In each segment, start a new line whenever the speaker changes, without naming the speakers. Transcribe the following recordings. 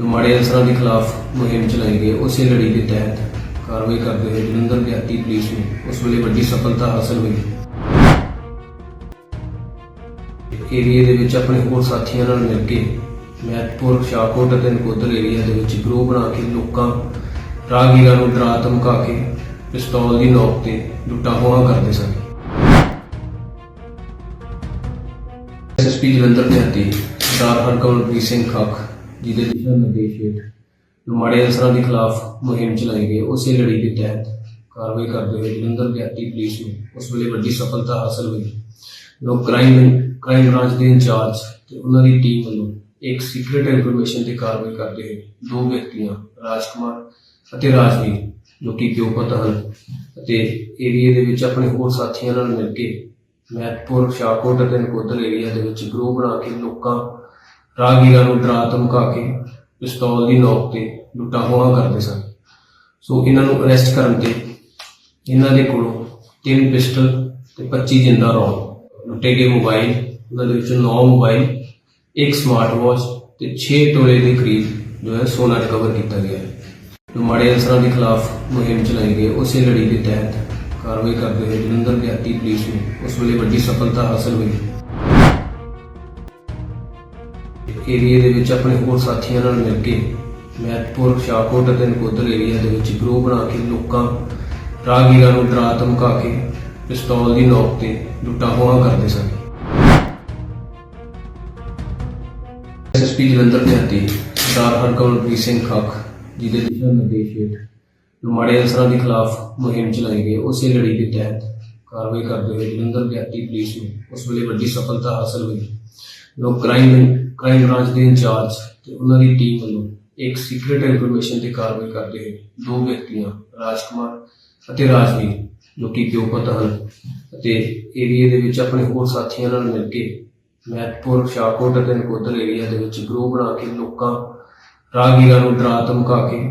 ਮਾੜੇ ਅਸਰਾਂ ਦੇ ਖਿਲਾਫ ਮੁਹਿੰਮ ਚਲਾਈ ਗਈ, ਉਸੇ ਲੜੀ ਦੇ ਤਹਿਤ ਕਾਰਵਾਈ ਕਰਦੇ ਹੋਏ ਜਲੰਧਰ ਦਿਹਾਤੀ ਪੁਲਿਸ ਨੂੰ ਉਸ ਵੇਲੇ ਵੱਡੀ ਸਫਲਤਾ ਹਾਸਲ ਹੋਈ। ਏਰੀਏ ਦੇ ਵਿੱਚ ਆਪਣੇ ਹੋਰ ਸਾਥੀਆਂ ਨਾਲ ਮਿਲ ਕੇ ਮਹਿਤਪੁਰ, ਸ਼ਾਹਕੋਟ ਅਤੇ ਨਕੋਦਰ ਏਰੀਆ ਦੇ ਵਿੱਚ ਗਰੋਹ ਬਣਾ ਕੇ ਲੋਕਾਂ ਰਾਹਗੀਰਾਂ ਨੂੰ ਡਰਾ ਧਮਕਾ ਕੇ ਪਿਸਤੌਲ ਦੀ ਨੋਕ ਤੇ ਲੁੱਟਾਂ ਖੋਹਾਂ ਕਰਦੇ ਸਨ। ਐਸਐਸਪੀ ਜਲੰਧਰ ਦਿਹਾਤੀ ਸਰਦਾਰ ਹਰਕਮਲਪ੍ਰੀਤ ਸਿੰਘ ਖੱਖ ਜੀ ਦਿਸ਼ਾ ਨਿਰਦੇਸ਼ ਹੇਠ ਮਾੜੇ ਅਨਸਰਾਂ ਦੇ ਖਿਲਾਫ ਮੁਹਿੰਮ ਚਲਾਈ ਗਈ, ਉਸੇ ਲੜੀ ਦੇ ਤਹਿਤ ਕਾਰਵਾਈ ਕਰਦੇ ਹੋਏ ਜਲੰਧਰ ਦਿਹਾਤੀ ਪੁਲਿਸ ਨੂੰ ਉਸ ਵੇਲੇ ਵੱਡੀ ਸਫਲਤਾ ਹਾਸਲ ਹੋਈ। ਲੋਕ ਕ੍ਰਾਈਮ ਕ੍ਰਾਈਮ ਬ੍ਰਾਂਚ ਦੇ ਇੰਚਾਰਜ ਤੇ ਉਹਨਾਂ ਦੀ ਟੀਮ ਵੱਲੋਂ ਇੱਕ ਸੀਕ੍ਰੀਟ ਇਨਫੋਰਮੇਸ਼ਨ ਤੇ ਕਾਰਵਾਈ ਕਰਦੇ ਹੋਏ ਦੋ ਵਿਅਕਤੀਆਂ, ਰਾਜਕੁਮਾਰ ਅਤੇ ਰਾਜਵੀਰ, ਜੋ ਕਿ ਪਿਓ ਹਨ ਅਤੇ ਏਰੀਏ ਦੇ ਵਿੱਚ ਆਪਣੇ ਹੋਰ ਸਾਥੀਆਂ ਨਾਲ ਮਿਲ ਕੇ ਮਹਿਤਪੁਰ, ਸ਼ਾਹਕੋਟ ਅਤੇ ਨਕੋਦਰ ਏਰੀਆ ਦੇ ਵਿੱਚ ਗਰੋਹ ਬਣਾ ਕੇ ਲੋਕਾਂ ਰਾਹਗੀਰਾਂ ਨੂੰ ਡਰਾ ਧਮਕਾ ਕੇ ਪਿਸਤੌਲ ਦੀ ਨੋਕ ਤੇ ਲੁੱਟਾਂ ਖੋਹਾਂ ਕਰਦੇ ਸਨ। ਸੋ ਇਹਨਾਂ ਨੂੰ ਅਰੈਸਟ ਕਰਨ ਤੇ ਇਹਨਾਂ ਦੇ ਕੋਲੋਂ ਤਿੰਨ ਪਿਸਟਲ ਤੇ 25 ਜਿੰਦਾ ਰੌਂਦ ਲੁੱਟੇ ਗਏ ਮੋਬਾਈਲ, ਉਹਨਾਂ ਦੇ ਵਿੱਚੋਂ 9 ਮੋਬਾਈਲ, ਇੱਕ ਸਮਾਰਟ ਵਾਚ ਤੇ 6 ਤੋਲੇ ਦੇ ਕਰੀਬ ਜੋ ਹੈ ਸੋਨਾ ਰਿਕਵਰ ਕੀਤਾ ਗਿਆ ਹੈ। ਜੋ ਮਾੜੇ ਅਸਰਾਂ ਦੇ ਖਿਲਾਫ ਮੁਹਿੰਮ ਚਲਾਈ ਗਈ, ਉਸੇ ਲੜੀ ਦੇ ਤਹਿਤ ਕਾਰਵਾਈ ਕਰਦੇ ਹੋਏ ਜਲੰਧਰ ਦਿਹਾਤੀ ਪੁਲਿਸ ਨੂੰ ਉਸ ਵੇਲੇ ਵੱਡੀ ਸਫਲਤਾ ਹਾਸਲ ਹੋਈ। ਏਰੀਏ ਦੇ ਵਿੱਚ ਆਪਣੇ ਹੋਰ ਸਾਥੀਆਂ ਨਾਲ ਮਿਲ ਕੇ ਮਹਿਤਪੁਰ, ਸ਼ਾਹਕੋਟ ਅਤੇ ਨਕੋਦਰ ਏਰੀਆ ਦੇ ਵਿੱਚ ਗਰੋਹ ਬਣਾ ਕੇ ਲੋਕਾਂ, ਰਾਹਗੀਰਾਂ ਨੂੰ ਡਰਾ ਧਮਕਾ ਕੇ ਪਿਸਤੌਲ ਦੀ ਨੋਕ ਤੇ ਲੁੱਟਾਂ ਖੋਹਾਂ ਕਰਦੇ ਸਨ। ਐਸਐਸਪੀ ਜਲੰਧਰ ਦਿਹਾਤੀ ਸਰਦਾਰ ਹਰਕਮਲਪ੍ਰੀਤ ਸਿੰਘ ਖੱਖ ਜੀ ਦੇ ਦਿਸ਼ਾ ਨਿਰਦੇਸ਼ ਹੇਠ ਮਾੜੇ ਅਨਸਰਾਂ ਦੇ ਖਿਲਾਫ ਮੁਹਿੰਮ ਚਲਾਈ ਗਈ। ਉਸੇ ਲੜੀ ਦੇ ਤਹਿਤ ਕਾਰਵਾਈ ਕਰਦੇ ਹੋਏ ਜਲੰਧਰ ਦਿਹਾਤੀ ਪੁਲਿਸ ਨੂੰ ਉਸ ਵੇਲੇ ਵੱਡੀ ਸਫਲਤਾ ਹਾਸਲ ਹੋਈ। ਲੋਕ ਕ੍ਰਾਈਮ ਕ੍ਰਾਈਮ ਬ੍ਰਾਂਚ ਦੇ ਇੰਚਾਰਜ ਤੇ ਉਹਨਾਂ ਦੀ ਟੀਮ ਵੱਲੋਂ ਇੱਕ ਸੀਕ੍ਰੀਟ ਇਨਫੋਰਮੇਸ਼ਨ ਤੇ ਕਾਰਵਾਈ ਕਰਦੇ ਹੋਏ ਦੋ ਵਿਅਕਤੀਆਂ, ਰਾਜਕੁਮਾਰ ਅਤੇ ਰਾਜਵੀਰ, ਜੋ ਕਿ ਦਿਓਪਤ ਹਨ ਅਤੇ ਏਰੀਏ ਦੇ ਵਿੱਚ ਆਪਣੇ ਹੋਰ ਸਾਥੀਆਂ ਨਾਲ ਮਿਲ ਕੇ ਮਹਿਤਪੁਰ ਸ਼ਾਹਕੋਟ ਅਤੇ ਨਕੋਦਰ ਏਰੀਆ ਦੇ ਵਿੱਚ ਗਰੋਹ ਬਣਾ ਕੇ ਲੋਕਾਂ, ਰਾਹਗੀਰਾਂ ਨੂੰ ਡਰਾ ਧਮਕਾ ਕੇ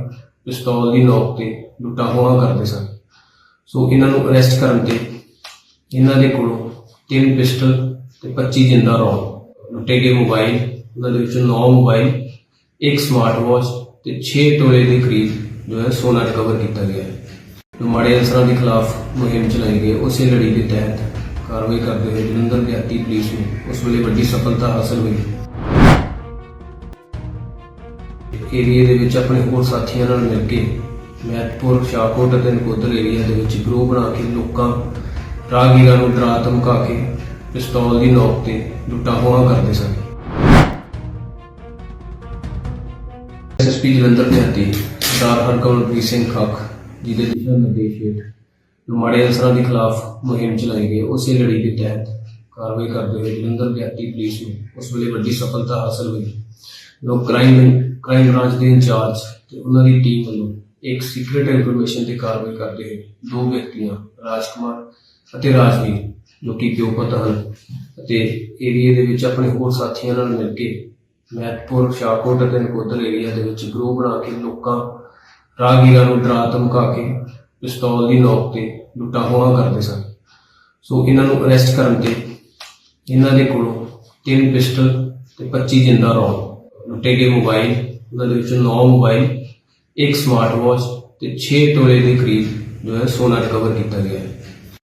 ਪਿਸਤੌਲ ਦੀ ਨੋਕ ਤੇ ਲੁੱਟਾਂ ਖੋਹਾਂ ਕਰਦੇ ਸਨ। ਸੋ ਇਹਨਾਂ ਨੂੰ ਅਰੈਸਟ ਕਰਨ ਤੇ ਇਹਨਾਂ ਦੇ ਕੋਲੋਂ ਤਿੰਨ ਪਿਸਟਲ ਤੇ 25 ਜਿੰਦਾ ਰੌਂਦ ਲੁੱਟੇ ਗਏ ਮੋਬਾਈਲ ਉਹਨਾਂ ਦੇ ਵਿੱਚੋਂ 9 ਮੋਬਾਈਲ ਇੱਕ ਸਮਾਰਟ ਵਾਚ ਤੇ 6 ਤੋਲੇ ਦੇ ਕਰੀਬ ਜੋ ਹੈ ਸੋਨਾ ਰਿਕਵਰ ਕੀਤਾ ਗਿਆ ਹੈ। ਮਾੜੇ ਅਸਰਾਂ ਦੇ ਖਿਲਾਫ ਮੁਹਿੰਮ ਚਲਾਈ ਗਈ ਉਸੇ ਲੜੀ ਦੇ ਤਹਿਤ ਕਾਰਵਾਈ ਕਰਦੇ ਹੋਏ ਜਲੰਧਰ ਦਿਹਾਤੀ ਪੁਲਿਸ ਨੂੰ ਉਸ ਵੇਲੇ ਵੱਡੀ ਸਫਲਤਾ ਹਾਸਲ ਹੋਈ। ਏਰੀਏ ਦੇ ਵਿੱਚ ਆਪਣੇ ਹੋਰ ਸਾਥੀਆਂ ਨਾਲ ਮਿਲ ਕੇ ਮਹਿਤਪੁਰ, ਸ਼ਾਹਕੋਟ ਅਤੇ ਨਕੋਦਰ ਏਰੀਆ ਦੇ ਵਿੱਚ ਗਰੋਹ ਬਣਾ ਕੇ ਲੋਕਾਂ ਰਾਗੀਰਾਂ ਨੂੰ ਡਰਾ ਧਮਕਾ ਕੇ ਪਿਸਤੌਲ ਦੀ ਨੋਕ ਤੇ ਲੁੱਟਾਂ ਖੋਹਾਂ ਕਰਦੇ ਸਨ। ਐਸਐਸਪੀ ਜਲੰਧਰ ਦਿਹਾਤੀ ਸਰਦਾਰ ਹਰਕਮਲਪ੍ਰੀਤ ਸਿੰਘ ਖੱਖ ਜੀ ਦੇ ਦਿਸ਼ਾ ਨਿਰਦੇਸ਼ ਹੇਠ ਮਾੜੇ ਅਨਸਰਾਂ ਦੇ ਖਿਲਾਫ ਮੁਹਿੰਮ ਚਲਾਈ ਗਈ। ਉਸੇ ਲੜੀ ਦੇ ਤਹਿਤ ਕਾਰਵਾਈ ਕਰਦੇ ਹੋਏ ਜਲੰਧਰ ਦਿਹਾਤੀ ਪੁਲਿਸ ਨੂੰ ਉਸ ਵੇਲੇ ਵੱਡੀ ਸਫਲਤਾ ਹਾਸਲ ਹੋਈ। ਲੋਕ ਕ੍ਰਾਈਮ ਕ੍ਰਾਈਮ ਬ੍ਰਾਂਚ ਦੇ ਇੰਚਾਰਜ ਤੇ ਉਹਨਾਂ ਦੀ ਟੀਮ ਵੱਲੋਂ ਇੱਕ ਸੀਕ੍ਰੀਟ ਇਨਫੋਰਮੇਸ਼ਨ ਤੇ ਕਾਰਵਾਈ ਕਰਦੇ ਹੋਏ ਦੋ ਵਿਅਕਤੀਆਂ, ਰਾਜਕੁਮਾਰ ਅਤੇ ਰਾਜਵੀਰ, ਜੋ ਕਿ ਪਿਓ ਹਨ ਅਤੇ ਏਰੀਏ ਦੇ ਵਿੱਚ ਆਪਣੇ ਹੋਰ ਸਾਥੀਆਂ ਨਾਲ ਮਿਲ ਕੇ ਮੈਤਪੁਰ ਸ਼ਾਹਕੋਟ ਅਤੇ ਨਕੋਦਰ ਏਰੀਆ ਦੇ ਵਿੱਚ ਗਰੋਹ ਬਣਾ ਕੇ ਲੋਕਾਂ ਰਾਹਗੀਰਾਂ ਨੂੰ ਡਰਾ ਧਮਕਾ ਕੇ ਪਿਸਤੌਲ ਦੀ ਨੋਕ ਤੇ ਲੁੱਟਾਂ ਖੋਹਾਂ ਕਰਦੇ ਸਨ। ਸੋ ਇਹਨਾਂ ਨੂੰ ਅਰੈਸਟ ਕਰਨ ਤੇ ਇਹਨਾਂ ਦੇ ਕੋਲੋਂ ਤਿੰਨ ਪਿਸਟਲ ਤੇ 25 ਜਿੰਦਾ ਰੌਂਦ ਲੁੱਟੇ ਗਏ ਮੋਬਾਈਲ, ਉਹਨਾਂ ਦੇ ਵਿੱਚੋਂ 9 ਮੋਬਾਈਲ, ਇੱਕ ਸਮਾਰਟ ਵਾਚ ਤੇ 6 ਤੋਲੇ ਦੇ ਕਰੀਬ ਜੋ ਹੈ ਸੋਨਾ ਰਿਕਵਰ ਕੀਤਾ ਗਿਆ ਹੈ।